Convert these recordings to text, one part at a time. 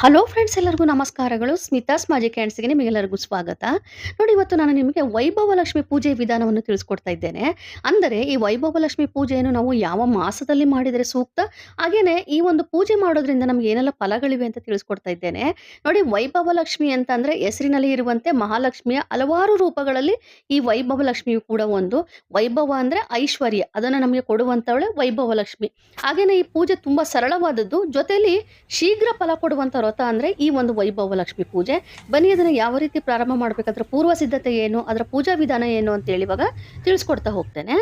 Hello friends ಎಲ್ಲರಿಗೂ ನಮಸ್ಕಾರಗಳು. ಸ್ಮಿತಾಸ್ ಸ್ಮಾಜಿ ಕ್ಯಾಂಡ್ಸ್ಗೆ ನಿಮಗೆಲ್ಲರಿಗೂ ಸ್ವಾಗತ. ನೋಡಿ, ಇವತ್ತು ನಾನು ನಿಮಗೆ ವೈಭವ ಲಕ್ಷ್ಮಿ ಪೂಜೆ ವಿಧಾನವನ್ನು ತಿಳಿಸ್ಕೊಡ್ತಾ ಇದ್ದೇನೆ. ಅಂದರೆ, ಈ ವೈಭವ ಲಕ್ಷ್ಮಿ ಪೂಜೆಯನ್ನು ನಾವು ಯಾವ ಮಾಸದಲ್ಲಿ ಮಾಡಿದರೆ ಸೂಕ್ತ? ಹಾಗೇನೆ, ಈ ಒಂದು ಪೂಜೆ ಮಾಡೋದ್ರಿಂದ ನಮ್ಗೆ ಏನೆಲ್ಲ ಫಲಗಳಿವೆ ಅಂತ ತಿಳಿಸ್ಕೊಡ್ತಾ ಇದ್ದೇನೆ. ನೋಡಿ ವೈಭವ ಲಕ್ಷ್ಮಿ ಅಂತ ಅಂದ್ರೆ ಹೆಸರಿನಲ್ಲಿ ಇರುವಂತೆ ಮಹಾಲಕ್ಷ್ಮಿಯ ಹಲವಾರು ರೂಪಗಳಲ್ಲಿ ಈ ವೈಭವ ಲಕ್ಷ್ಮಿಯು ಕೂಡ ಒಂದು. ವೈಭವ ಅಂದ್ರೆ ಐಶ್ವರ್ಯ, ಅದನ್ನು ನಮಗೆ ಕೊಡುವಂತವಳೆ ವೈಭವ ಲಕ್ಷ್ಮಿ ಹಾಗೇನೆ, ಈ ಪೂಜೆ ತುಂಬಾ ಸರಳವಾದದ್ದು. ಜೊತೆಯಲ್ಲಿ ಶೀಘ್ರ ಫಲ ಕೊಡುವಂತ ವ್ರತ ಅಂದ್ರೆ ಈ ಒಂದು ವೈಭವ ಲಕ್ಷ್ಮಿ ಪೂಜೆ. ಬನ್ನಿ, ಅದನ್ನ ಯಾವ ರೀತಿ ಪ್ರಾರಂಭ ಮಾಡ್ಬೇಕಾದ್ರೆ ಪೂರ್ವ ಸಿದ್ಧತೆ ಏನು, ಅದರ ಪೂಜಾ ವಿಧಾನ ಏನು ಅಂತ ಹೇಳಿ ಇವಾಗ ತಿಳಿಸ್ಕೊಡ್ತಾ ಹೋಗ್ತೇನೆ.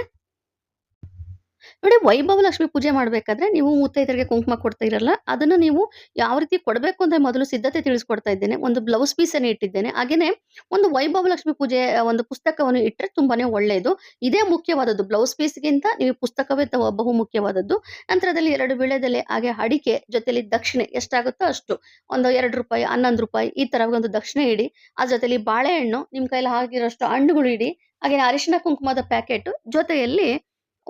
ನೋಡಿ ವೈಭವ ಲಕ್ಷ್ಮಿ ಪೂಜೆ ಮಾಡಬೇಕಾದ್ರೆ ನೀವು ಮುತ್ತೈದರಿಗೆ ಕುಂಕುಮ ಕೊಡ್ತಾ ಇರಲ್ಲ. ಅದನ್ನ ನೀವು ಯಾವ ರೀತಿ ಕೊಡಬೇಕು ಅಂತ ಮೊದಲು ಸಿದ್ಧತೆ ತಿಳಿಸ್ಕೊಡ್ತಾ ಇದ್ದೇನೆ. ಒಂದು ಬ್ಲೌಸ್ ಪೀಸನ್ನು ಇಟ್ಟಿದ್ದೇನೆ. ಹಾಗೆಯೇ ಒಂದು ವೈಭವ ಲಕ್ಷ್ಮಿ ಪೂಜೆ ಒಂದು ಪುಸ್ತಕವನ್ನು ಇಟ್ಟರೆ ತುಂಬಾನೇ ಒಳ್ಳೆಯದು ಇದೇ ಮುಖ್ಯವಾದದ್ದು. ಬ್ಲೌಸ್ ಪೀಸ್ಗಿಂತ ನೀವು ಪುಸ್ತಕವೇ ಬಹು ಮುಖ್ಯವಾದದ್ದು. ನಂತರದಲ್ಲಿ ಎರಡು ವಿಳೆದೆಲೆ, ಹಾಗೆ ಅಡಿಕೆ ಜೊತೆಲಿ ದಕ್ಷಿಣೆ ಎಷ್ಟಾಗುತ್ತೋ ಅಷ್ಟು. ಒಂದು ಎರಡು ರೂಪಾಯಿ, ಹನ್ನೊಂದು ರೂಪಾಯಿ ಈ ತರ ಒಂದು ದಕ್ಷಿಣೆ ಇಡಿ. ಆ ಜೊತೆಲಿ ಬಾಳೆಹಣ್ಣು ನಿಮ್ಮ ಕೈಲಿ ಹಾಕಿರೋಷ್ಟು ಹಣ್ಣುಗಳು ಇಡಿ. ಹಾಗೆ ಅರಿಶಿನ ಕುಂಕುಮದ ಪ್ಯಾಕೆಟ್ ಜೊತೆಯಲ್ಲಿ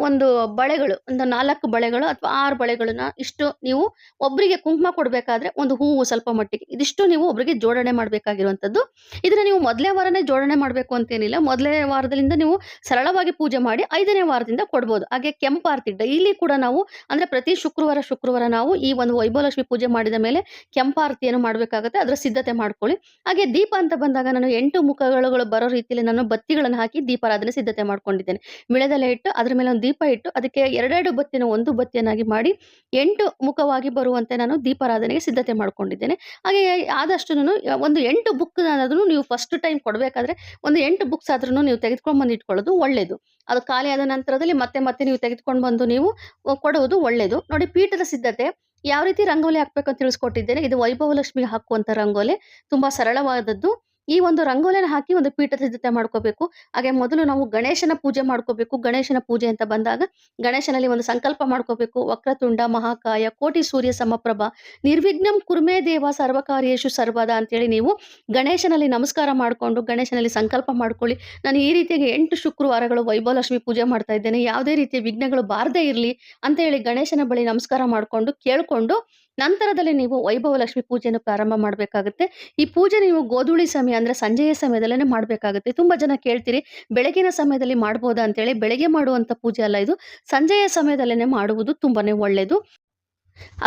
ಒಂದು ಬಳೆಗಳು, ಒಂದು ನಾಲ್ಕು ಬಳೆಗಳು ಅಥವಾ ಆರು ಬಳೆಗಳನ್ನ ಇಷ್ಟು ನೀವು ಒಬ್ಬರಿಗೆ ಕುಂಕುಮ ಕೊಡಬೇಕಾದ್ರೆ ಒಂದು ಹೂವು ಸ್ವಲ್ಪ ಮಟ್ಟಿಗೆ, ಇದಿಷ್ಟು ನೀವು ಒಬ್ಬರಿಗೆ ಜೋಡಣೆ ಮಾಡಬೇಕಾಗಿರುವಂಥದ್ದು. ಇದನ್ನು ನೀವು ಮೊದಲೇ ವಾರನೇ ಜೋಡಣೆ ಮಾಡಬೇಕು ಅಂತೇನಿಲ್ಲ ಮೊದಲನೇ ವಾರದಿಂದ ನೀವು ಸರಳವಾಗಿ ಪೂಜೆ ಮಾಡಿ ಐದನೇ ವಾರದಿಂದ ಕೊಡ್ಬೋದು. ಹಾಗೆ ಕೆಂಪಾರತಿ, ಡೈಲಿ ಕೂಡ ನಾವು, ಅಂದರೆ ಪ್ರತಿ ಶುಕ್ರವಾರ ಶುಕ್ರವಾರ ನಾವು ಈ ಒಂದು ವೈಭವಲಕ್ಷ್ಮಿ ಪೂಜೆ ಮಾಡಿದ ಮೇಲೆ ಕೆಂಪಾರತಿಯನ್ನು ಮಾಡಬೇಕಾಗುತ್ತೆ, ಅದರ ಸಿದ್ಧತೆ ಮಾಡ್ಕೊಳ್ಳಿ. ಹಾಗೆ ದೀಪ ಅಂತ ಬಂದಾಗ ನಾನು ಎಂಟು ಮುಖಗಳು ಬರೋ ರೀತಿಯಲ್ಲಿ ನಾನು ಬತ್ತಿಗಳನ್ನು ಹಾಕಿ ದೀಪಾರಾಧನೆ ಸಿದ್ಧತೆ ಮಾಡ್ಕೊಂಡಿದ್ದೇನೆ. ವಿಳೆದೆಲೆ ಇಟ್ಟು ಅದ್ರ ಮೇಲೆ ಒಂದು ದೀಪ ಇಟ್ಟು ಅದಕ್ಕೆ ಎರಡೆರಡು ಬತ್ತಿನ ಒಂದು ಬತ್ತಿಯನ್ನಾಗಿ ಮಾಡಿ ಎಂಟು ಮುಖವಾಗಿ ಬರುವಂತೆ ನಾನು ದೀಪಾರಾಧನೆಗೆ ಸಿದ್ಧತೆ ಮಾಡ್ಕೊಂಡಿದ್ದೇನೆ. ಹಾಗೆ ಆದಷ್ಟು ಒಂದು ಎಂಟು ಬುಕ್ ಅನ್ನೋದನ್ನು ನೀವು ಫಸ್ಟ್ ಟೈಮ್ ಕೊಡಬೇಕಾದ್ರೆ ಒಂದು ಎಂಟು ಬುಕ್ಸ್ ಆದ್ರೂ ನೀವು ತೆಗೆದುಕೊಂಡು ಬಂದು ಇಟ್ಕೊಳ್ಳೋದು ಒಳ್ಳೆಯದು ಅದು ಖಾಲಿ ಆದ ನಂತರದಲ್ಲಿ ಮತ್ತೆ ಮತ್ತೆ ನೀವು ತೆಗೆದುಕೊಂಡು ಬಂದು ನೀವು ಕೊಡುವುದು ಒಳ್ಳೆಯದು ನೋಡಿ ಪೀಠದ ಸಿದ್ಧತೆ, ಯಾವ ರೀತಿ ರಂಗೋಲಿ ಹಾಕಬೇಕು ಅಂತ ತಿಳಿಸ್ಕೊಟ್ಟಿದ್ದೇನೆ. ಇದು ವೈಭವ ಲಕ್ಷ್ಮಿಗೆ ಹಾಕುವಂತ ರಂಗೋಲಿ. ತುಂಬಾ ಸರಳವಾದದ್ದು. ಈ ಒಂದು ರಂಗೋಲಿನ ಹಾಕಿ ಒಂದು ಪೀಠ ಸಿದ್ಧತೆ ಮಾಡ್ಕೋಬೇಕು. ಹಾಗೆ ಮೊದಲು ನಾವು ಗಣೇಶನ ಪೂಜೆ ಮಾಡ್ಕೋಬೇಕು. ಗಣೇಶನ ಪೂಜೆ ಅಂತ ಬಂದಾಗ ಗಣೇಶನಲ್ಲಿ ಒಂದು ಸಂಕಲ್ಪ ಮಾಡ್ಕೋಬೇಕು. ವಕ್ರತುಂಡ, ಮಹಾಕಾಯ, ಕೋಟಿ ಸೂರ್ಯ ಸಮಪ್ರಭ, ನಿರ್ವಿಘ್ನಂ ಕುರ್ಮೇ ದೇವ ಸರ್ವಕಾರ್ಯೇಶು ಸರ್ವದ ಅಂತೇಳಿ ನೀವು ಗಣೇಶನಲ್ಲಿ ನಮಸ್ಕಾರ ಮಾಡಿಕೊಂಡು ಗಣೇಶನಲ್ಲಿ ಸಂಕಲ್ಪ ಮಾಡ್ಕೊಳ್ಳಿ. ನಾನು ಈ ರೀತಿಯಾಗಿ ಎಂಟು ಶುಕ್ರವಾರಗಳು ವೈಭವಲಕ್ಷ್ಮಿ ಪೂಜೆ ಮಾಡ್ತಾ ಇದ್ದೇನೆ. ಯಾವುದೇ ರೀತಿಯ ವಿಘ್ನಗಳು ಬಾರದೇ ಇರಲಿ ಅಂತ ಹೇಳಿ ಗಣೇಶನ ಬಳಿ ನಮಸ್ಕಾರ ಮಾಡಿಕೊಂಡು ಕೇಳಿಕೊಂಡು ನಂತರದಲ್ಲಿ ನೀವು ವೈಭವ ಲಕ್ಷ್ಮಿ ಪೂಜೆಯನ್ನು ಪ್ರಾರಂಭ ಮಾಡಬೇಕಾಗುತ್ತೆ. ಈ ಪೂಜೆ ನೀವು ಗೋಧೂಳಿ ಸಮಯ ಅಂದ್ರೆ ಸಂಜೆಯ ಸಮಯದಲ್ಲೇ ಮಾಡಬೇಕಾಗುತ್ತೆ. ತುಂಬಾ ಜನ ಕೇಳ್ತೀರಿ, ಬೆಳಗಿನ ಸಮಯದಲ್ಲಿ ಮಾಡ್ಬೋದಾ ಅಂತೇಳಿ. ಬೆಳಗ್ಗೆ ಮಾಡುವಂತ ಪೂಜೆ ಅಲ್ಲ ಇದು. ಸಂಜೆಯ ಸಮಯದಲ್ಲೇ ಮಾಡುವುದು ತುಂಬಾನೇ ಒಳ್ಳೆಯದು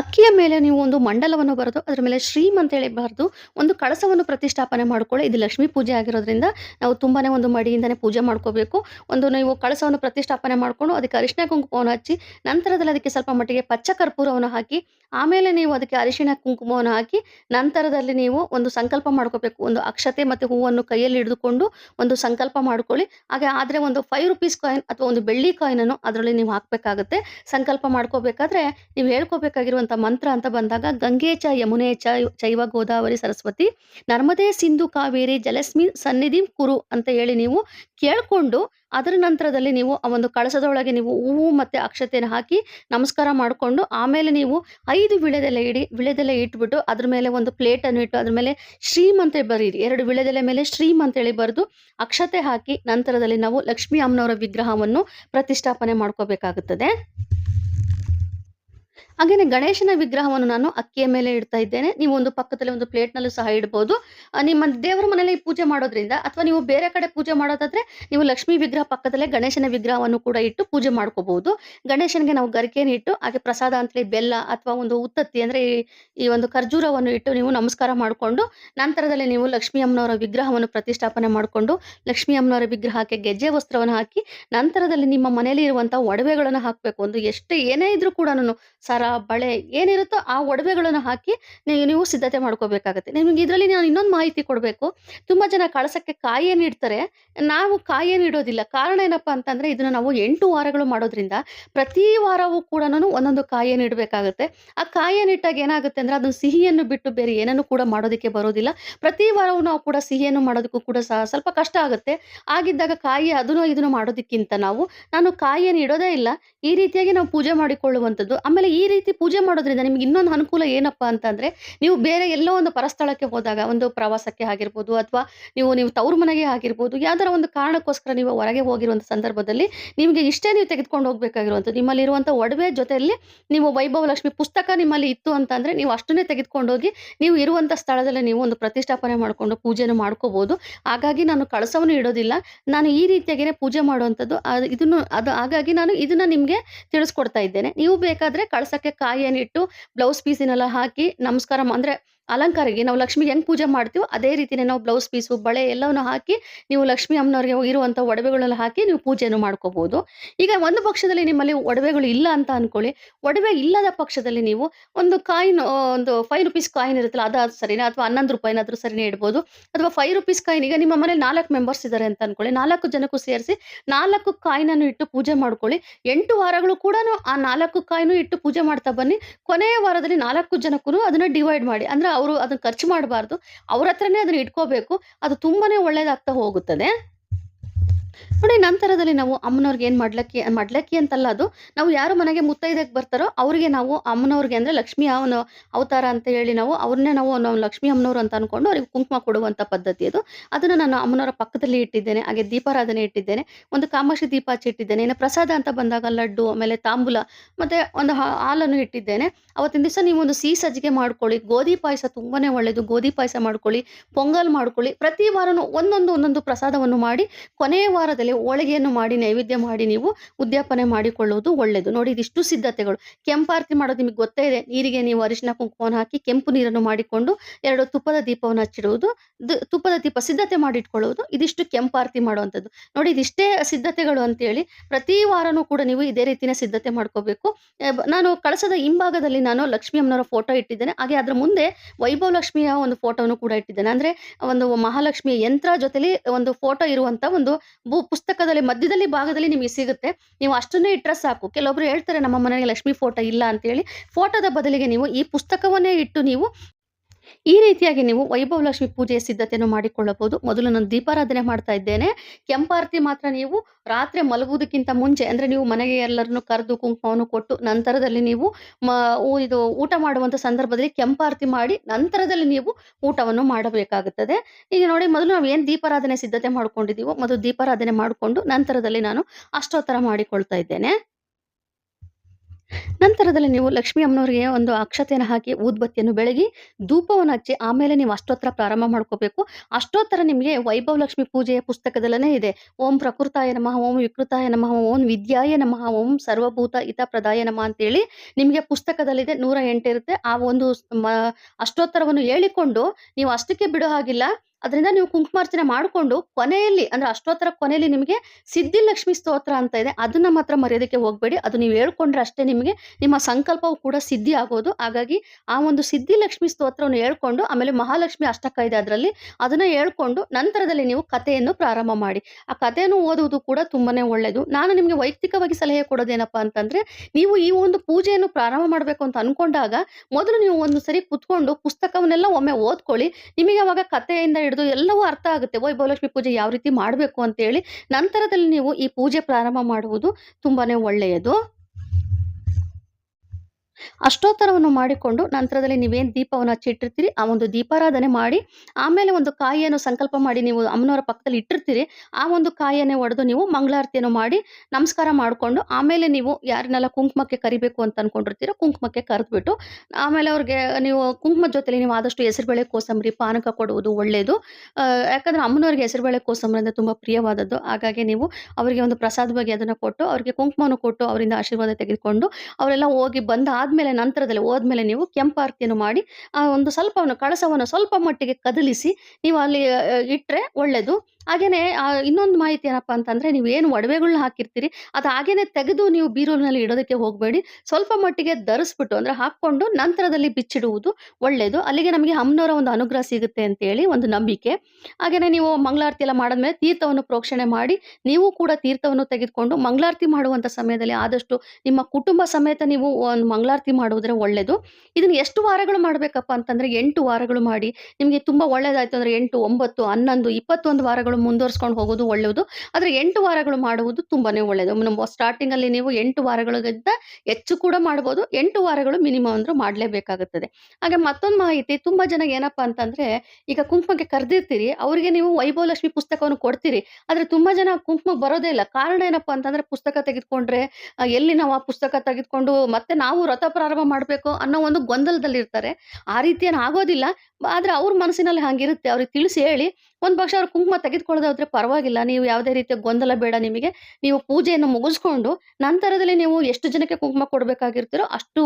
ಅಕ್ಕಿಯ ಮೇಲೆ ನೀವು ಒಂದು ಮಂಡಲವನ್ನು ಬರೆದು ಅದರ ಮೇಲೆ ಶ್ರೀಮ್ ಅಂತೇಳಿ ಬರೆದು ಒಂದು ಕಳಸವನ್ನು ಪ್ರತಿಷ್ಠಾಪನೆ ಮಾಡ್ಕೊಳ್ಳಿ. ಇದು ಲಕ್ಷ್ಮೀ ಪೂಜೆ ಆಗಿರೋದ್ರಿಂದ ನಾವು ತುಂಬಾನೇ ಒಂದು ಮಡಿಯಿಂದನೇ ಪೂಜೆ ಮಾಡ್ಕೋಬೇಕು. ಒಂದು ನೀವು ಕಳಸವನ್ನು ಪ್ರತಿಷ್ಠಾಪನೆ ಮಾಡಿಕೊಂಡು ಅದಕ್ಕೆ ಅರಿಶಿನ ಕುಂಕುಮವನ್ನು ಹಚ್ಚಿ, ನಂತರದಲ್ಲಿ ಅದಕ್ಕೆ ಸ್ವಲ್ಪ ಮಟ್ಟಿಗೆ ಪಚ್ಚ ಕರ್ಪೂರವನ್ನು ಹಾಕಿ, ಆಮೇಲೆ ನೀವು ಅದಕ್ಕೆ ಅರಿಶಿನ ಕುಂಕುಮವನ್ನು ಹಾಕಿ, ನಂತರದಲ್ಲಿ ನೀವು ಒಂದು ಸಂಕಲ್ಪ ಮಾಡ್ಕೋಬೇಕು. ಒಂದು ಅಕ್ಷತೆ ಮತ್ತು ಹೂವನ್ನು ಕೈಯಲ್ಲಿ ಹಿಡಿದುಕೊಂಡು ಒಂದು ಸಂಕಲ್ಪ ಮಾಡ್ಕೊಳ್ಳಿ. ಹಾಗೆ ಆದರೆ ಒಂದು ಫೈವ್ ರುಪೀಸ್ ಕಾಯಿನ್ ಅಥವಾ ಒಂದು ಬೆಳ್ಳಿ ಕಾಯಿನನ್ನು ಅದರಲ್ಲಿ ನೀವು ಹಾಕಬೇಕಾಗುತ್ತೆ. ಸಂಕಲ್ಪ ಮಾಡ್ಕೋಬೇಕಾದ್ರೆ ನೀವು ಹೇಳ್ಕೋಬೇಕಾಗಿರುವಂಥ ಮಂತ್ರ ಅಂತ ಬಂದಾಗ ಗಂಗೆ ಚ ಯಮುನೆ ಚ ಚೈವ ಗೋದಾವರಿ ಸರಸ್ವತಿ, ನರ್ಮದೇ ಸಿಂಧು ಕಾವೇರಿ ಜಲಸ್ಮಿ ಸನ್ನಿಧಿ ಕುರು ಅಂತ ಹೇಳಿ ನೀವು ಕೇಳ್ಕೊಂಡು ಅದರ ನಂತರದಲ್ಲಿ ನೀವು ಆ ಒಂದು ಕಳಸದೊಳಗೆ ನೀವು ಹೂವು ಮತ್ತು ಅಕ್ಷತೆಯನ್ನು ಹಾಕಿ ನಮಸ್ಕಾರ ಮಾಡಿಕೊಂಡು ಆಮೇಲೆ ನೀವು ಐದು ವಿಳೆದೆಲೆ ಇಡಿ, ವಿಳೆದೆಲೆ ಇಟ್ಬಿಟ್ಟು ಅದ್ರ ಮೇಲೆ ಒಂದು ಪ್ಲೇಟನ್ನು ಇಟ್ಟು ಅದ್ರ ಮೇಲೆ ಶ್ರೀಮ್ ಅಂತ ಬರೀರಿ. ಎರಡು ವಿಳೆದೆಲೆ ಮೇಲೆ ಶ್ರೀಮ್ ಅಂತೇಳಿ ಬರೆದು ಅಕ್ಷತೆ ಹಾಕಿ ನಂತರದಲ್ಲಿ ನಾವು ಲಕ್ಷ್ಮೀ ಅಮ್ಮನವರ ವಿಗ್ರಹವನ್ನು ಪ್ರತಿಷ್ಠಾಪನೆ ಮಾಡ್ಕೋಬೇಕಾಗುತ್ತದೆ. ಹಾಗೇನೆ ಗಣೇಶನ ವಿಗ್ರಹವನ್ನು ನಾನು ಅಕ್ಕಿಯ ಮೇಲೆ ಇಡ್ತಾ ಇದ್ದೇನೆ. ನೀವು ಒಂದು ಪಕ್ಕದಲ್ಲಿ ಒಂದು ಪ್ಲೇಟ್ನಲ್ಲೂ ಸಹ ಇಡಬಹುದು ನಿಮ್ಮ ದೇವರ ಮನೆಯಲ್ಲಿ ಪೂಜೆ ಮಾಡೋದ್ರಿಂದ ಅಥವಾ ನೀವು ಬೇರೆ ಕಡೆ ಪೂಜೆ ಮಾಡೋದಾದ್ರೆ ನೀವು ಲಕ್ಷ್ಮೀ ವಿಗ್ರಹ ಪಕ್ಕದಲ್ಲೇ ಗಣೇಶನ ವಿಗ್ರಹವನ್ನು ಕೂಡ ಇಟ್ಟು ಪೂಜೆ ಮಾಡ್ಕೋಬಹುದು. ಗಣೇಶನಿಗೆ ನಾವು ಗರಿಕೆಯನ್ನು ಇಟ್ಟು, ಹಾಗೆ ಪ್ರಸಾದ ಅಂತೇಳಿ ಬೆಲ್ಲ ಅಥವಾ ಒಂದು ಉತ್ತತ್ತಿ ಅಂದ್ರೆ ಈ ಒಂದು ಖರ್ಜೂರವನ್ನು ಇಟ್ಟು ನೀವು ನಮಸ್ಕಾರ ಮಾಡಿಕೊಂಡು, ನಂತರದಲ್ಲಿ ನೀವು ಲಕ್ಷ್ಮೀ ಅಮ್ಮನವರ ವಿಗ್ರಹವನ್ನು ಪ್ರತಿಷ್ಠಾಪನೆ ಮಾಡಿಕೊಂಡು, ಲಕ್ಷ್ಮೀ ಅಮ್ಮನವರ ವಿಗ್ರಹಕ್ಕೆ ಗೆಜ್ಜೆ ವಸ್ತ್ರವನ್ನು ಹಾಕಿ, ನಂತರದಲ್ಲಿ ನಿಮ್ಮ ಮನೆಯಲ್ಲಿ ಇರುವಂತಹ ಒಡವೆಗಳನ್ನು ಹಾಕಬೇಕು. ಒಂದು ಎಷ್ಟು ಏನೇ ಇದ್ರೂ ಕೂಡ ಸರ ಬಳೆ ಏನಿರುತ್ತೋ ಆ ಒಡವೆಗಳನ್ನು ಹಾಕಿ ನೀವು ಸಿದ್ಧತೆ ಮಾಡ್ಕೋಬೇಕಾಗತ್ತೆ. ನಿಮಗೆ ಇದರಲ್ಲಿ ನಾನು ಇನ್ನೊಂದು ಮಾಹಿತಿ ಕೊಡಬೇಕು. ತುಂಬ ಜನ ಕಳಸಕ್ಕೆ ಕಾಯಿಯನ್ನು ಇಡ್ತಾರೆ? ನಾವು ಕಾಯಿಯನ್ನು ಇಡೋದಿಲ್ಲ. ಕಾರಣ ಏನಪ್ಪ ಅಂತಂದರೆ ಇದನ್ನು ನಾವು ಎಂಟು ವಾರಗಳು ಮಾಡೋದ್ರಿಂದ ಪ್ರತಿ ವಾರವೂ ಕೂಡ ಒಂದೊಂದು ಕಾಯಿಯನ್ನು ಇಡಬೇಕಾಗುತ್ತೆ. ಆ ಕಾಯಿಯನ್ನು ಇಟ್ಟಾಗ ಏನಾಗುತ್ತೆ ಅಂದರೆ ಅದನ್ನು ಸಿಹಿಯನ್ನು ಬಿಟ್ಟು ಬೇರೆ ಏನನ್ನು ಕೂಡ ಮಾಡೋದಕ್ಕೆ ಬರೋದಿಲ್ಲ. ಪ್ರತಿ ವಾರವೂ ನಾವು ಕೂಡ ಸಿಹಿಯನ್ನು ಮಾಡೋದಕ್ಕೂ ಕೂಡ ಸಹ ಸ್ವಲ್ಪ ಕಷ್ಟ ಆಗುತ್ತೆ. ಆಗಿದ್ದಾಗ ಕಾಯಿ ಅದನ್ನು ಇದನ್ನು ಮಾಡೋದಕ್ಕಿಂತ ನಾವು, ನಾನು ಕಾಯಿಯನ್ನು ಇಡೋದೇ ಇಲ್ಲ. ಈ ರೀತಿಯಾಗಿ ನಾವು ಪೂಜೆ ಮಾಡಿಕೊಳ್ಳುವಂಥದ್ದು. ಆಮೇಲೆ ಈ ರೀತಿ ಪೂಜೆ ಮಾಡೋದ್ರಿಂದ ನಿಮ್ಗೆ ಇನ್ನೊಂದು ಅನುಕೂಲ ಏನಪ್ಪ ಅಂತಂದ್ರೆ, ನೀವು ಬೇರೆ ಎಲ್ಲೋ ಒಂದು ಪರಸ್ಥಳಕ್ಕೆ ಹೋದಾಗ, ಒಂದು ಪ್ರವಾಸಕ್ಕೆ ಆಗಿರ್ಬೋದು, ಅಥವಾ ನೀವು ನೀವು ತವ್ರ ಮನೆಗೆ ಆಗಿರ್ಬೋದು, ಯಾವ್ದಾರ ಒಂದು ಕಾರಣಕ್ಕೋಸ್ಕರ ನೀವು ಹೊರಗೆ ಹೋಗಿರುವಂಥ ಸಂದರ್ಭದಲ್ಲಿ, ನಿಮ್ಗೆ ಇಷ್ಟೇ ನೀವು ತೆಗೆದುಕೊಂಡು ನಿಮ್ಮಲ್ಲಿ ನಿಮ್ಮಲ್ಲಿರುವಂಥ ಒಡವೆ ಜೊತೆಯಲ್ಲಿ ನೀವು ವೈಭವ ಲಕ್ಷ್ಮಿ ಪುಸ್ತಕ ನಿಮ್ಮಲ್ಲಿ ಇತ್ತು ಅಂತಂದ್ರೆ, ನೀವು ಅಷ್ಟನ್ನೇ ತೆಗೆದುಕೊಂಡೋಗಿ, ನೀವು ಇರುವಂಥ ಸ್ಥಳದಲ್ಲೇ ನೀವು ಒಂದು ಪ್ರತಿಷ್ಠಾಪನೆ ಮಾಡ್ಕೊಂಡು ಪೂಜೆನ ಮಾಡ್ಕೋಬೋದು. ಹಾಗಾಗಿ ನಾನು ಕಳಸವನ್ನು ಇಡೋದಿಲ್ಲ. ನಾನು ಈ ರೀತಿಯಾಗಿನೇ ಪೂಜೆ ಮಾಡುವಂಥದ್ದು. ಇದನ್ನು ಅದು ಹಾಗಾಗಿ ನಾನು ಇದನ್ನ ನಿಮ್ಗೆ ತಿಳಿಸ್ಕೊಡ್ತಾ ಇದ್ದೇನೆ. ನೀವು ಬೇಕಾದ್ರೆ ಕಳಸಕ್ಕೆ ಕಾಯಿಯನ್ನು ಇಟ್ಟು, ಬ್ಲೌಸ್ ಪೀಸಿನೆಲ್ಲ ಹಾಕಿ, ನಮಸ್ಕಾರ ಅಂದ್ರೆ ಅಲಂಕಾರಕ್ಕೆ ನಾವು ಲಕ್ಷ್ಮಿಗೆ ಹೆಂಗೆ ಪೂಜೆ ಮಾಡ್ತೀವೋ, ಅದೇ ರೀತಿಯೇ ನಾವು ಬ್ಲೌಸ್ ಪೀಸು, ಬಳೆ ಎಲ್ಲವನ್ನು ಹಾಕಿ, ನೀವು ಲಕ್ಷ್ಮಿ ಅಮ್ಮನವರಿಗೆ ಇರುವಂಥ ಒಡವೆಗಳನ್ನ ಹಾಕಿ ನೀವು ಪೂಜೆಯನ್ನು ಮಾಡ್ಕೋಬೋದು. ಈಗ ಒಂದು ಪಕ್ಷದಲ್ಲಿ ನಿಮ್ಮಲ್ಲಿ ಒಡವೆಗಳು ಇಲ್ಲ ಅಂತ ಅಂದ್ಕೊಳ್ಳಿ ಒಡವೆ ಇಲ್ಲದ ಪಕ್ಷದಲ್ಲಿ ನೀವು ಒಂದು ಕಾಯಿನ್ ಒಂದು ಫೈವ್ ರುಪೀಸ್ ಕಾಯಿನ್ ಇರುತ್ತಲ್ಲ ಅದಾದ್ರೂ ಸರಿನೇ, ಅಥವಾ ಹನ್ನೊಂದು ರೂಪಾಯಿನಾದರೂ ಸರಿನೇ ಇಡ್ಬೋದು. ಅಥವಾ ₹5 ಕಾಯಿನ್ ಈಗ ನಿಮ್ಮ ಮನೇಲಿ ನಾಲ್ಕು ಮೆಂಬರ್ಸ್ ಇದ್ದಾರೆ ಅಂತ ಅಂದ್ಕೊಳ್ಳಿ ನಾಲ್ಕು ಜನಕ್ಕೂ ಸೇರಿಸಿ ನಾಲ್ಕು ಕಾಯಿನನ್ನು ಇಟ್ಟು ಪೂಜೆ ಮಾಡ್ಕೊಳ್ಳಿ. ಎಂಟು ವಾರಗಳು ಕೂಡ ಆ ನಾಲ್ಕು ಕಾಯಿನೂ ಇಟ್ಟು ಪೂಜೆ ಮಾಡ್ತಾ ಬನ್ನಿ. ಕೊನೆಯ ವಾರದಲ್ಲಿ ನಾಲ್ಕು ಜನಕ್ಕೂ ಅದನ್ನು ಡಿವೈಡ್ ಮಾಡಿ. ಅಂದ್ರೆ ಅವರು ಅದನ್ನು ಖರ್ಚು ಮಾಡಬಾರ್ದು. ಅವ್ರ ಹತ್ರನೇ ಅದನ್ನು ಇಟ್ಕೋಬೇಕು. ಅದು ತುಂಬಾನೇ ಒಳ್ಳೇದಾಗ್ತಾ ಹೋಗುತ್ತದೆ. ನೋಡಿ ನಂತರದಲ್ಲಿ ನಾವು ಅಮ್ಮನವ್ರಿಗೆ ಏನು ಮಡ್ಲಕ್ಕಿ ಮಡ್ಲಕ್ಕಿ ಅಂತಲ್ಲ ಅದು. ನಾವು ಯಾರು ಮನೆಗೆ ಮುತ್ತೈದೆಗೆ ಬರ್ತಾರೋ ಅವರಿಗೆ ನಾವು ಅಮ್ಮನವ್ರಿಗೆ ಅಂದರೆ ಲಕ್ಷ್ಮಿ ಅವನ ಅವತಾರ ಅಂತ ಹೇಳಿ ನಾವು ಅವ್ರನ್ನೇ ನಾವು ನಾವು ಲಕ್ಷ್ಮಿ ಅಮ್ಮನವ್ರು ಅಂತ ಅನ್ಕೊಂಡು ಅವ್ರಿಗೆ ಕುಂಕುಮ ಕೊಡುವಂಥ ಪದ್ಧತಿ ಅದು. ಅದನ್ನು ನಾನು ಅಮ್ಮನವರ ಪಕ್ಕದಲ್ಲಿ ಇಟ್ಟಿದ್ದೇನೆ. ಹಾಗೆ ದೀಪಾರಾಧನೆ ಇಟ್ಟಿದ್ದೇನೆ. ಒಂದು ಕಾಮಾಕ್ಷಿ ದೀಪ ಹಚ್ಚಿಟ್ಟಿದ್ದೇನೆ. ಇನ್ನು ಪ್ರಸಾದ ಅಂತ ಬಂದಾಗ ಲಡ್ಡು, ಆಮೇಲೆ ತಾಂಬೂಲ, ಮತ್ತು ಒಂದು ಹಾಲನ್ನು ಇಟ್ಟಿದ್ದೇನೆ. ಅವತ್ತಿನ ದಿವಸ ನೀವು ಒಂದು ಸಿಹಿ ಸಜ್ಜಿಗೆ ಮಾಡ್ಕೊಳ್ಳಿ. ಗೋಧಿ ಪಾಯಸ ತುಂಬಾ ಒಳ್ಳೆಯದು ಗೋಧಿ ಪಾಯಸ ಮಾಡ್ಕೊಳ್ಳಿ. ಪೊಂಗಲ್ ಮಾಡ್ಕೊಳ್ಳಿ. ಪ್ರತಿ ವಾರನೂ ಒಂದೊಂದು ಒಂದೊಂದು ಪ್ರಸಾದವನ್ನು ಮಾಡಿ, ಕೊನೆಯ ವಾರದಲ್ಲಿ ಹೋಳಿಗೆಯನ್ನು ಮಾಡಿ ನೈವೇದ್ಯ ಮಾಡಿ ನೀವು ಉದ್ಯಾಪನೆ ಮಾಡಿಕೊಳ್ಳುವುದು ಒಳ್ಳೆಯದು ನೋಡಿ ಇದಿಷ್ಟು ಸಿದ್ಧತೆಗಳು. ಕೆಂಪಾರತಿ ಮಾಡೋದು ನಿಮಗೆ ಗೊತ್ತೇ ಇದೆ. ನೀರಿಗೆ ನೀವು ಅರಿಶಿನ ಕುಂಕುಮವನ್ನು ಹಾಕಿ, ಕೆಂಪು ನೀರನ್ನು ಮಾಡಿಕೊಂಡು, ಎರಡು ತುಪ್ಪದ ದೀಪವನ್ನು ಹಚ್ಚಿಡುವುದು. ತುಪ್ಪದ ದೀಪ ಸಿದ್ಧತೆ ಮಾಡಿಟ್ಕೊಳ್ಳುವುದು. ಇದಿಷ್ಟು ಕೆಂಪಾರತಿ ಮಾಡುವಂಥದ್ದು. ನೋಡಿ ಇದಿಷ್ಟೇ ಸಿದ್ಧತೆಗಳು ಅಂತೇಳಿ ಪ್ರತಿ ವಾರನೂ ಕೂಡ ನೀವು ಇದೇ ರೀತಿಯ ಸಿದ್ಧತೆ ಮಾಡ್ಕೋಬೇಕು. ನಾನು ಕಳಸದ ಹಿಂಭಾಗದಲ್ಲಿ ನಾನು ಲಕ್ಷ್ಮಿ ಅಮ್ಮನವರ ಫೋಟೋ ಇಟ್ಟಿದ್ದೇನೆ. ಹಾಗೆ ಅದರ ಮುಂದೆ ವೈಭವ ಲಕ್ಷ್ಮಿಯ ಒಂದು ಫೋಟೋವನ್ನು ಕೂಡ ಇಟ್ಟಿದ್ದೇನೆ. ಅಂದ್ರೆ ಒಂದು ಮಹಾಲಕ್ಷ್ಮಿಯ ಯಂತ್ರ ಜೊತೆಲಿ ಒಂದು ಫೋಟೋ ಇರುವಂತ ಒಂದು ಪುಸ್ತಕದಲ್ಲಿ ಮಧ್ಯದಲ್ಲಿ ಭಾಗದಲ್ಲಿ ನಿಮಗೆ ಸಿಗುತ್ತೆ. ನೀವು ಅಷ್ಟನ್ನೇ ಇಟ್ಟರೆ ಸಾಕು. ಕೆಲವೊಬ್ರು ಹೇಳ್ತಾರೆ, ನಮ್ಮ ಮನೆಗೆ ಲಕ್ಷ್ಮಿ ಫೋಟೋ ಇಲ್ಲ ಅಂತೇಳಿ. ಫೋಟೋದ ಬದಲಿಗೆ ನೀವು ಈ ಪುಸ್ತಕವನ್ನೇ ಇಟ್ಟು ನೀವು ಈ ರೀತಿಯಾಗಿ ನೀವು ವೈಭವ ಲಕ್ಷ್ಮಿ ಪೂಜೆಯ ಸಿದ್ಧತೆಯನ್ನು ಮಾಡಿಕೊಳ್ಳಬಹುದು. ಮೊದಲು ನಾನು ದೀಪಾರಾಧನೆ ಮಾಡ್ತಾ ಇದ್ದೇನೆ. ಕೆಂಪಾರತಿ ಮಾತ್ರ ನೀವು ರಾತ್ರಿ ಮಲಗುವುದಕ್ಕಿಂತ ಮುಂಚೆ ಅಂದ್ರೆ ನೀವು ಮನೆಗೆ ಎಲ್ಲರನ್ನು ಕರೆದು ಕುಂಕುಮವನ್ನು ಕೊಟ್ಟು, ನಂತರದಲ್ಲಿ ನೀವು ಇದು ಊಟ ಮಾಡುವಂಥ ಸಂದರ್ಭದಲ್ಲಿ ಕೆಂಪಾರತಿ ಮಾಡಿ, ನಂತರದಲ್ಲಿ ನೀವು ಊಟವನ್ನು ಮಾಡಬೇಕಾಗುತ್ತದೆ. ಈಗ ನೋಡಿ ಮೊದಲು ನಾವು ಏನು ದೀಪಾರಾಧನೆ ಸಿದ್ಧತೆ ಮಾಡ್ಕೊಂಡಿದ್ದೀವೋ, ಮೊದಲು ದೀಪಾರಾಧನೆ ಮಾಡಿಕೊಂಡು, ನಂತರದಲ್ಲಿ ನಾನು ಅಷ್ಟೋತ್ತರ ಮಾಡಿಕೊಳ್ತಾ ಇದ್ದೇನೆ. ನಂತರದಲ್ಲಿ ನೀವು ಲಕ್ಷ್ಮೀ ಅಮ್ಮನವರಿಗೆ ಒಂದು ಅಕ್ಷತೆಯನ್ನು ಹಾಕಿ, ಊದ್ಬತ್ತಿಯನ್ನು ಬೆಳಗಿ, ಧೂಪವನ್ನು ಹಚ್ಚಿ, ಆಮೇಲೆ ನೀವು ಅಷ್ಟೋತ್ತರ ಪ್ರಾರಂಭ ಮಾಡ್ಕೋಬೇಕು. ಅಷ್ಟೋತ್ತರ ನಿಮಗೆ ವೈಭವ ಲಕ್ಷ್ಮಿ ಪೂಜೆಯ ಪುಸ್ತಕದಲ್ಲೇ ಇದೆ. ಓಂ ಪ್ರಕೃತಾಯ ನಮಃ, ಓಂ ವಿಕೃತಾಯ ನಮಃ, ಓಂ ವಿದ್ಯಾಯ ನಮಃ, ಓಂ ಸರ್ವಭೂತ ಹಿತಪ್ರದಾಯ ನಮಃ ಅಂತೇಳಿ ನಿಮಗೆ ಪುಸ್ತಕದಲ್ಲಿದೆ. 108 ಇರುತ್ತೆ. ಆ ಒಂದು ಅಷ್ಟೋತ್ತರವನ್ನು ಹೇಳಿಕೊಂಡು ನೀವು ಅಷ್ಟಕ್ಕೆ ಬಿಡೋ ಹಾಗಿಲ್ಲ. ಅದರಿಂದ ನೀವು ಕುಂಕುಮಾರ್ಚನೆ ಮಾಡಿಕೊಂಡು ಕೊನೆಯಲ್ಲಿ ಅಂದ್ರೆ ಅಷ್ಟೋತ್ತರ ಕೊನೆಯಲ್ಲಿ ನಿಮಗೆ ಸಿದ್ಧಿಲಕ್ಷ್ಮಿ ಸ್ತೋತ್ರ ಅಂತ ಇದೆ. ಅದನ್ನ ಮಾತ್ರ ಮರೆಯೋದಕ್ಕೆ ಹೋಗಬೇಡಿ ಅದು ನೀವು ಹೇಳ್ಕೊಂಡ್ರೆ ಅಷ್ಟೇ ನಿಮಗೆ ನಿಮ್ಮ ಸಂಕಲ್ಪವು ಕೂಡ ಸಿದ್ಧಿ ಆಗೋದು. ಹಾಗಾಗಿ ಆ ಒಂದು ಸಿದ್ಧಿಲಕ್ಷ್ಮಿ ಸ್ತೋತ್ರವನ್ನು ಹೇಳ್ಕೊಂಡು, ಆಮೇಲೆ ಮಹಾಲಕ್ಷ್ಮಿ ಅಷ್ಟಕ ಇದೆ ಅದರಲ್ಲಿ. ಅದನ್ನ ಹೇಳ್ಕೊಂಡು, ನಂತರದಲ್ಲಿ ನೀವು ಕಥೆಯನ್ನು ಪ್ರಾರಂಭ ಮಾಡಿ. ಆ ಕಥೆಯನ್ನು ಓದುವುದು ಕೂಡ ತುಂಬಾನೇ ಒಳ್ಳೆಯದು ನಾನು ನಿಮಗೆ ವೈಯಕ್ತಿಕವಾಗಿ ಸಲಹೆ ಕೊಡೋದೇನಪ್ಪಾ ಅಂತಂದ್ರೆ, ನೀವು ಈ ಒಂದು ಪೂಜೆಯನ್ನು ಪ್ರಾರಂಭ ಮಾಡಬೇಕು ಅಂತ ಅನ್ಕೊಂಡಾಗ, ಮೊದಲು ನೀವು ಒಂದು ಸರಿ ಕುತ್ಕೊಂಡು ಪುಸ್ತಕವನ್ನೆಲ್ಲ ಒಮ್ಮೆ ಓದ್ಕೊಳ್ಳಿ. ನಿಮಗೆ ಅವಾಗ ಕಥೆಯಿಂದ ಹಿಡಿದು ಎಲ್ಲವೂ ಅರ್ಥ ಆಗುತ್ತೆ. ವೈಭವಲಕ್ಷ್ಮಿ ಪೂಜೆ ಯಾವ ರೀತಿ ಮಾಡ್ಬೇಕು ಅಂತೇಳಿ. ನಂತರದಲ್ಲಿ ನೀವು ಈ ಪೂಜೆ ಪ್ರಾರಂಭ ಮಾಡುವುದು ತುಂಬಾನೇ ಒಳ್ಳೆಯದು. ಅಷ್ಟೋತ್ತರವನ್ನು ಮಾಡಿಕೊಂಡು, ನಂತರದಲ್ಲಿ ನೀವೇನು ದೀಪವನ್ನು ಹಚ್ಚಿಟ್ಟಿರ್ತೀರಿ, ಆ ಒಂದು ದೀಪಾರಾಧನೆ ಮಾಡಿ, ಆಮೇಲೆ ಒಂದು ಕಾಯಿಯನ್ನು ಸಂಕಲ್ಪ ಮಾಡಿ ನೀವು ಅಮ್ಮನವರ ಪಕ್ಕದಲ್ಲಿ ಇಟ್ಟಿರ್ತೀರಿ. ಆ ಒಂದು ಕಾಯಿಯನ್ನೇ ಒಡೆದು ನೀವು ಮಂಗಳಾರತಿಯನ್ನು ಮಾಡಿ, ನಮಸ್ಕಾರ ಮಾಡ್ಕೊಂಡು, ಆಮೇಲೆ ನೀವು ಯಾರನ್ನೆಲ್ಲ ಕುಂಕುಮಕ್ಕೆ ಕರಿಬೇಕು ಅಂತ ಅನ್ಕೊಂಡಿರ್ತೀರೋ, ಕುಂಕುಮಕ್ಕೆ ಕರೆದ್ಬಿಟ್ಟು, ಆಮೇಲೆ ಅವ್ರಿಗೆ ನೀವು ಕುಂಕುಮದ ಜೊತೆಲಿ ನೀವು ಆದಷ್ಟು ಹೆಸರುಬೇಳೆ, ಕೋಸಂಬರಿ, ಪಾನಕ ಕೊಡುವುದು ಒಳ್ಳೆಯದು ಯಾಕಂದರೆ ಅಮ್ಮನವರಿಗೆ ಹೆಸರುಬೇಳೆ, ಕೋಸಂಬರಿ ಅಂದರೆ ತುಂಬಾ ಪ್ರಿಯವಾದದ್ದು. ಹಾಗಾಗಿ ನೀವು ಅವರಿಗೆ ಒಂದು ಪ್ರಸಾದವಾಗಿ ಅದನ್ನ ಕೊಟ್ಟು, ಅವರಿಗೆ ಕುಂಕುಮವನ್ನು ಕೊಟ್ಟು, ಅವರಿಂದ ಆಶೀರ್ವಾದ ತೆಗೆದುಕೊಂಡು, ಅವರೆಲ್ಲ ಹೋಗಿ ಬಂದಾದ್ಮೇಲೆ ನಂತರದಲ್ಲಿ ಹೋದ್ಮೇಲೆ ನೀವು ಕೆಂಪಾರತಿಯನ್ನು ಮಾಡಿ, ಆ ಒಂದು ಸ್ವಲ್ಪವನ್ನು ಕಳಸವನ್ನು ಸ್ವಲ್ಪ ಮಟ್ಟಿಗೆ ಕದಲಿಸಿ, ನೀವು ಅಲ್ಲಿ ಇಟ್ರೆ ಇಟ್ರೆ ಆಹ್, ಇನ್ನೊಂದು ಮಾಹಿತಿ ಏನಪ್ಪ ಅಂತಂದರೆ ನೀವು ಏನು ಒಡವೆಗಳನ್ನ ಹಾಕಿರ್ತೀರಿ, ಅದು ಹಾಗೇನೆ ತೆಗೆದು ನೀವು ಬೀರೋಲ್ನಲ್ಲಿ ಇಡೋದಕ್ಕೆ ಹೋಗಬೇಡಿ ಸ್ವಲ್ಪ ಮಟ್ಟಿಗೆ ಧರಿಸ್ಬಿಟ್ಟು ಅಂದರೆ ಹಾಕ್ಕೊಂಡು, ನಂತರದಲ್ಲಿ ಬಿಚ್ಚಿಡುವುದು ಒಳ್ಳೆಯದು ಅಲ್ಲಿಗೆ ನಮಗೆ ಅಮ್ಮನವರ ಒಂದು ಅನುಗ್ರಹ ಸಿಗುತ್ತೆ ಅಂತೇಳಿ ಒಂದು ನಂಬಿಕೆ. ಹಾಗೆಯೇ ನೀವು ಮಂಗಳಾರತಿ ಎಲ್ಲ ಮಾಡಿದ್ಮೇಲೆ ತೀರ್ಥವನ್ನು ಪ್ರೋಕ್ಷಣೆ ಮಾಡಿ, ನೀವು ಕೂಡ ತೀರ್ಥವನ್ನು ತೆಗೆದುಕೊಂಡು, ಮಂಗಳಾರತಿ ಮಾಡುವಂಥ ಸಮಯದಲ್ಲಿ ಆದಷ್ಟು ನಿಮ್ಮ ಕುಟುಂಬ ಸಮೇತ ನೀವು ಒಂದು ಮಂಗಳಾರತಿ ಮಾಡುವುದ್ರೆ ಒಳ್ಳೆಯದು ಇದನ್ನು ಎಷ್ಟು ವಾರಗಳು ಮಾಡಬೇಕಪ್ಪ ಅಂತಂದರೆ ಎಂಟು ವಾರಗಳು ಮಾಡಿ. ನಿಮಗೆ ತುಂಬ ಒಳ್ಳೆಯದಾಯಿತು ಅಂದರೆ ಎಂಟು ಒಂಬತ್ತು ಹನ್ನೊಂದು ಇಪ್ಪತ್ತೊಂದು ವಾರಗಳು ಮುಂದುವರಿಸ್ಕೊಂಡು ಹೋಗೋದು ಒಳ್ಳೆಯದು ಆದರೆ ಎಂಟು ವಾರಗಳು ಮಾಡುವುದು ತುಂಬಾ ಒಳ್ಳೆಯದು ನಮ್ಮ ಸ್ಟಾರ್ಟಿಂಗಲ್ಲಿ ನೀವು ಎಂಟು ವಾರಗಳಿಗಿಂತ ಹೆಚ್ಚು ಕೂಡ ಮಾಡ್ಬೋದು. ಎಂಟು ವಾರಗಳು ಮಿನಿಮಮ್ ಅಂದರೂ ಮಾಡಲೇಬೇಕಾಗುತ್ತದೆ. ಹಾಗೆ ಮತ್ತೊಂದು ಮಾಹಿತಿ, ತುಂಬ ಜನ ಏನಪ್ಪ ಅಂತಂದರೆ, ಈಗ ಕುಂಕುಮಕ್ಕೆ ಕರೆದಿರ್ತೀರಿ, ಅವರಿಗೆ ನೀವು ವೈಭವಲಕ್ಷ್ಮಿ ಪುಸ್ತಕವನ್ನು ಕೊಡ್ತೀರಿ, ಆದರೆ ತುಂಬ ಜನ ಕುಂಕುಮ ಬರೋದೇ ಇಲ್ಲ. ಕಾರಣ ಏನಪ್ಪ ಅಂತಂದರೆ, ಪುಸ್ತಕ ತೆಗೆದುಕೊಂಡ್ರೆ ಎಲ್ಲಿ ನಾವು ಆ ಪುಸ್ತಕ ತೆಗೆದುಕೊಂಡು ಮತ್ತೆ ನಾವು ರಥ ಪ್ರಾರಂಭ ಮಾಡಬೇಕು ಅನ್ನೋ ಒಂದು ಗೊಂದಲದಲ್ಲಿರ್ತಾರೆ. ಆ ರೀತಿ ಏನು ಆಗೋದಿಲ್ಲ. ಆದರೆ ಅವ್ರ ಮನಸ್ಸಿನಲ್ಲಿ ಹಾಗಿರುತ್ತೆ. ಅವ್ರಿಗೆ ತಿಳಿಸಿ ಹೇಳಿ. ಒಂದು ಪಕ್ಷ ಅವ್ರು ಕುಂಕುಮ ತೆಗೆದುಕೊಳ್ಳೋದಾದ್ರೆ ಪರವಾಗಿಲ್ಲ. ನೀವು ಯಾವುದೇ ರೀತಿಯ ಗೊಂದಲ ಬೇಡ ನಿಮಗೆ. ನೀವು ಪೂಜೆಯನ್ನು ಮುಗಿಸ್ಕೊಂಡು ನಂತರದಲ್ಲಿ ನೀವು ಎಷ್ಟು ಜನಕ್ಕೆ ಕುಂಕುಮ ಕೊಡಬೇಕಾಗಿರ್ತೀರೋ ಅಷ್ಟು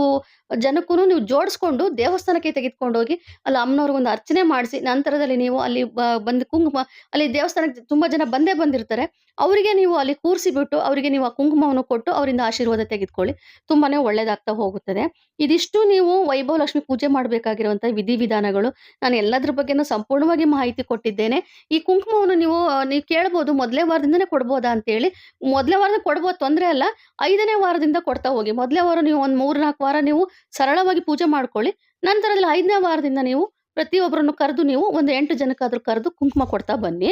ಜನಕ್ಕೂ ನೀವು ಜೋಡಿಸ್ಕೊಂಡು ದೇವಸ್ಥಾನಕ್ಕೆ ತೆಗೆದುಕೊಂಡು ಹೋಗಿ ಅಲ್ಲಿ ಅಮ್ಮನವ್ರಿಗೆ ಒಂದು ಅರ್ಚನೆ ಮಾಡಿಸಿ ನಂತರದಲ್ಲಿ ನೀವು ಅಲ್ಲಿ ಬಂದು ಕುಂಕುಮ ಅಲ್ಲಿ ದೇವಸ್ಥಾನಕ್ಕೆ ತುಂಬ ಜನ ಬಂದೇ ಬಂದಿರ್ತಾರೆ. ಅವರಿಗೆ ನೀವು ಅಲ್ಲಿ ಕೂರಿಸಿ ಬಿಟ್ಟು ಅವರಿಗೆ ನೀವು ಆ ಕುಂಕುಮವನ್ನು ಕೊಟ್ಟು ಅವರಿಂದ ಆಶೀರ್ವಾದ ತೆಗೆದುಕೊಳ್ಳಿ. ತುಂಬಾನೇ ಒಳ್ಳೇದಾಗ್ತಾ ಹೋಗುತ್ತದೆ. ಇದಿಷ್ಟು ನೀವು ವೈಭವ ಲಕ್ಷ್ಮಿ ಪೂಜೆ ಮಾಡಬೇಕಾಗಿರುವಂಥ ವಿಧಿವಿಧಾನಗಳು. ನಾನು ಎಲ್ಲದ್ರ ಬಗ್ಗೆನೂ ಸಂಪೂರ್ಣವಾಗಿ ಮಾಹಿತಿ ಕೊಟ್ಟಿದ್ದೇನೆ. ಈ ಕುಂಕುಮವನ್ನು ನೀವು ನೀವು ಕೇಳ್ಬೋದು, ಮೊದಲೇ ವಾರದಿಂದನೇ ಕೊಡ್ಬೋದಾ ಅಂತೇಳಿ. ಮೊದಲೇ ವಾರದ ಕೊಡ್ಬೋದು, ತೊಂದರೆ ಅಲ್ಲ. ಐದನೇ ವಾರದಿಂದ ಕೊಡ್ತಾ ಹೋಗಿ. ಮೊದಲೇ ವಾರ ನೀವು ಒಂದು ಮೂರು ನಾಲ್ಕು ವಾರ ನೀವು ಸರಳವಾಗಿ ಪೂಜೆ ಮಾಡ್ಕೊಳ್ಳಿ. ನಂತರದಲ್ಲಿ ಐದನೇ ವಾರದಿಂದ ನೀವು ಪ್ರತಿಯೊಬ್ಬರನ್ನು ಕರೆದು ನೀವು ಒಂದು ಎಂಟು ಜನಕ್ಕಾದ್ರೂ ಕರೆದು ಕುಂಕುಮ ಕೊಡ್ತಾ ಬನ್ನಿ.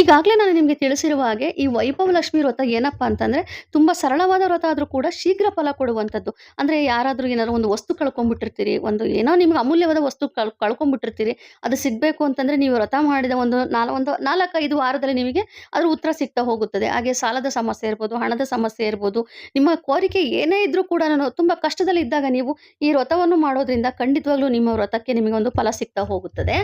ಈಗಾಗಲೇ ನಾನು ನಿಮಗೆ ತಿಳಿಸಿರುವ ಹಾಗೆ ಈ ವೈಭವ ಲಕ್ಷ್ಮಿ ವ್ರತ ಏನಪ್ಪ ಅಂತಂದರೆ ತುಂಬ ಸರಳವಾದ ವ್ರತ ಆದರೂ ಕೂಡ ಶೀಘ್ರ ಫಲ ಕೊಡುವಂಥದ್ದು. ಅಂದರೆ ಯಾರಾದರೂ ಏನಾದರೂ ಒಂದು ವಸ್ತು ಕಳ್ಕೊಂಡ್ಬಿಟ್ಟಿರ್ತೀರಿ ಒಂದು ಏನೋ ನಿಮ್ಗೆ ಅಮೂಲ್ಯವಾದ ವಸ್ತು ಕಳ್ ಕಳ್ಕೊಂಡ್ಬಿಟ್ಟಿರ್ತೀರಿ ಅದು ಸಿಗಬೇಕು ಅಂತಂದರೆ ನೀವು ವ್ರತ ಮಾಡಿದ ಒಂದು ನಾಲ್, ಒಂದು ನಾಲ್ಕೈದು ವಾರದಲ್ಲಿ ನಿಮಗೆ ಅದ್ರ ಉತ್ತರ ಸಿಗ್ತಾ ಹೋಗುತ್ತದೆ. ಹಾಗೆ ಸಾಲದ ಸಮಸ್ಯೆ ಇರ್ಬೋದು, ಹಣದ ಸಮಸ್ಯೆ ಇರ್ಬೋದು, ನಿಮ್ಮ ಕೋರಿಕೆ ಏನೇ ಇದ್ರೂ ಕೂಡ ನಾನು ತುಂಬ ಕಷ್ಟದಲ್ಲಿ ಇದ್ದಾಗ ನೀವು ಈ ವ್ರತವನ್ನು ಮಾಡೋದ್ರಿಂದ ಖಂಡಿತವಾಗ್ಲೂ ನಿಮ್ಮ ವ್ರತಕ್ಕೆ ನಿಮಗೆ ಒಂದು ಫಲ ಸಿಗ್ತಾ ಹೋಗುತ್ತದೆ.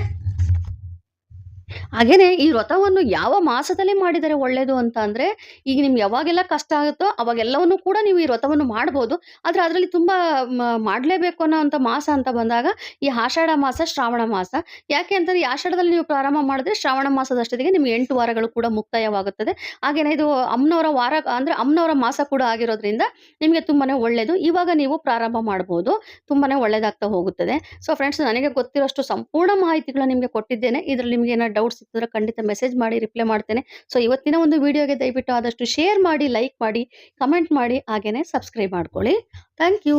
ಹಾಗೇನೆ ಈ ವ್ರತವನ್ನು ಯಾವ ಮಾಸದಲ್ಲಿ ಮಾಡಿದರೆ ಒಳ್ಳೇದು ಅಂತ ಅಂದ್ರೆ, ಈಗ ನಿಮ್ಗೆ ಯಾವಾಗೆಲ್ಲ ಕಷ್ಟ ಆಗುತ್ತೋ ಅವಾಗೆಲ್ಲವನ್ನು ಕೂಡ ನೀವು ಈ ವ್ರತವನ್ನು ಮಾಡ್ಬೋದು. ಆದ್ರೆ ಅದರಲ್ಲಿ ತುಂಬಾ ಮಾಡಲೇಬೇಕು ಅನ್ನೋ ಮಾಸ ಅಂತ ಬಂದಾಗ ಈ ಆಷಾಢ ಮಾಸ, ಶ್ರಾವಣ ಮಾಸ. ಯಾಕೆ ಅಂತಂದ್ರೆ ಈ ಆಷಾಢದಲ್ಲಿ ನೀವು ಪ್ರಾರಂಭ ಮಾಡಿದ್ರೆ ಶ್ರಾವಣ ಮಾಸದಷ್ಟೊತ್ತಿಗೆ ನಿಮ್ಗೆ ಎಂಟು ವಾರಗಳು ಕೂಡ ಮುಕ್ತಾಯವಾಗುತ್ತದೆ. ಹಾಗೇನೆ ಇದು ಅಮ್ಮನವರ ವಾರ ಅಂದ್ರೆ ಅಮ್ಮನವರ ಮಾಸ ಕೂಡ ಆಗಿರೋದ್ರಿಂದ ನಿಮಗೆ ತುಂಬಾನೇ ಒಳ್ಳೇದು. ಇವಾಗ ನೀವು ಪ್ರಾರಂಭ ಮಾಡ್ಬೋದು. ತುಂಬಾನೇ ಒಳ್ಳೇದಾಗ್ತಾ ಹೋಗುತ್ತದೆ. ಸೊ ಫ್ರೆಂಡ್ಸ್ ನನಗೆ ಗೊತ್ತಿರೋಷ್ಟು ಸಂಪೂರ್ಣ ಮಾಹಿತಿಗಳು ನಿಮಗೆ ಕೊಟ್ಟಿದ್ದೇನೆ. ಇದರಲ್ಲಿ ನಿಮಗೆ ಏನಾದ್ರು ಡೌಟ್ಸ್ ಇತ್ತಂದ್ರೆ ಖಂಡಿತ ಮೆಸೇಜ್ ಮಾಡಿ ರಿಪ್ಲೈ ಮಾಡ್ತೇನೆ. ಸೊ ಇವತ್ತಿನ ಒಂದು ವಿಡಿಯೋಗೆ ದಯವಿಟ್ಟು ಆದಷ್ಟು ಶೇರ್ ಮಾಡಿ ಲೈಕ್ ಮಾಡಿ ಕಮೆಂಟ್ ಮಾಡಿ ಹಾಗೆಯೇ ಸಬ್ಸ್ಕ್ರೈಬ್ ಮಾಡ್ಕೊಳ್ಳಿ. Thank you